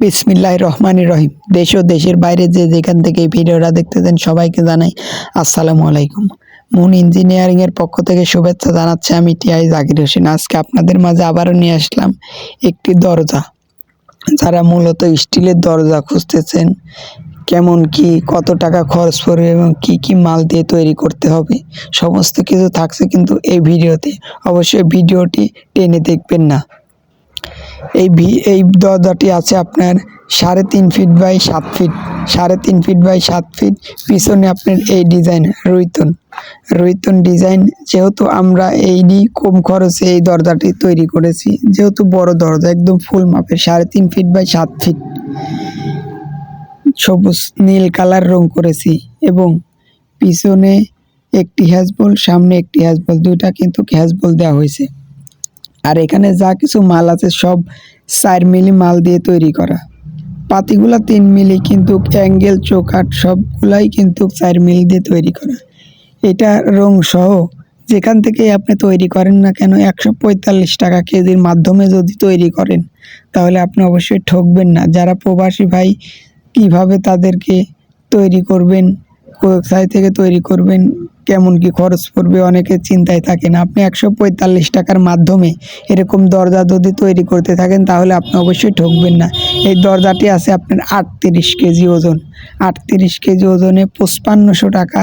বিসমিল্লাহ রহমান রহিম। দেশ ও দেশের বাইরে যে যেখান থেকে এই ভিডিওটা দেখতেছেন সবাইকে জানাই আসসালামু আলাইকুম। মুন ইঞ্জিনিয়ারিং এর পক্ষ থেকে শুভেচ্ছা জানাচ্ছি আমি টিআই জাকির হোসেন। আজকে আপনাদের মাঝে আবারও নিয়ে আসলাম একটি দরজা। যারা মূলত স্টিলের দরজা খুঁজতেছেন, কেমন কি, কত টাকা খরচ পড়বে এবং কি কি মাল দিয়ে তৈরি করতে হবে, সমস্ত কিছু থাকছে কিন্তু এই ভিডিওতে। অবশ্যই ভিডিওটি টেনে দেখবেন না। এই এই দরজাটি আছে আপনার সাড়ে তিন ফিট বাই সাত ফিট, সাড়ে তিন ফিট বাই সাত ফিট। পিছনে আপনার এই ডিজাইন, রুইতন। রুইতন ডিজাইন, যেহেতু আমরা এই নিয়ে কম খরচে এই দরজাটি তৈরি করেছি, যেহেতু বড় দরজা, একদম ফুল মাপের, সাড়ে তিন ফিট বাই সাত ফিট। সবুজ, নীল কালার রং করেছি এবং পিছনে একটি হ্যাজবল সামনে একটি হ্যাজবল দুইটা কিন্তু হ্যাজবল দেওয়া হয়েছে। আর এখানে যা কিছু মাল আছে সব চার মিলি মাল দিয়ে তৈরি করা। পাতিগুলা তিন মিলি কিন্তু অ্যাঙ্গেল চোকাট সবগুলাই কিন্তু চার মিলি দিয়ে তৈরি করা। এটা রং সহ যেখান থেকে আপনি তৈরি করেন না কেন একশো পঁয়তাল্লিশ টাকা কেজির মাধ্যমে যদি তৈরি করেন, তাহলে আপনি অবশ্যই ঠকবেন না। যারা প্রবাসী ভাই, কীভাবে তাদেরকে তৈরি করবেন, কোথায় থেকে তৈরি করবেন কেমন কি খরচ পড়বে, অনেকে চিন্তায় থাকেন আপনি একশো পঁয়তাল্লিশ টাকার মাধ্যমে এরকম দরজা যদি তৈরি করতে থাকেন, তাহলে আপনি অবশ্যই ঠকবেন না। এই দরজাটি আছে আপনার আটত্রিশ কেজি ওজন। আটত্রিশ কেজি ওজনে পঁচপান্নশো টাকা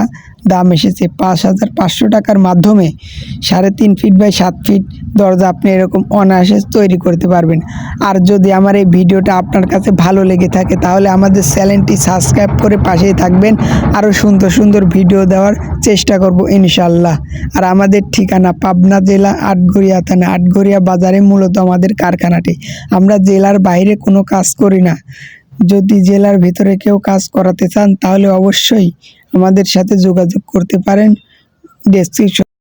দাম এসেছে পাঁচ হাজার পাঁচশো টাকার মাধ্যমে। সাড়ে তিন ফিট বাই সাত ফিট দরজা আপনি এরকম অনায়াসে তৈরি করতে পারবেন। আর যদি আমার এই ভিডিওটা আপনার কাছে ভালো লেগে থাকে, তাহলে আমাদের চ্যানেলটি সাবস্ক্রাইব করে পাশেই থাকবেন। আরও সুন্দর সুন্দর ভিডিও দেওয়ার চেষ্টা করব ইনশাল্লাহ আর আমাদের ঠিকানা পাবনা জেলা আটঘরিয়া থানা আটঘরিয়া বাজারে মূলত আমাদের কারখানাটি। আমরা জেলার বাইরে কোনো কাজ করি না। যদি জেলার ভিতরে কেউ কাজ করাতে চান, তাহলে অবশ্যই আমাদের সাথে যোগাযোগ করতে পারেন। ডেসক্রিপশন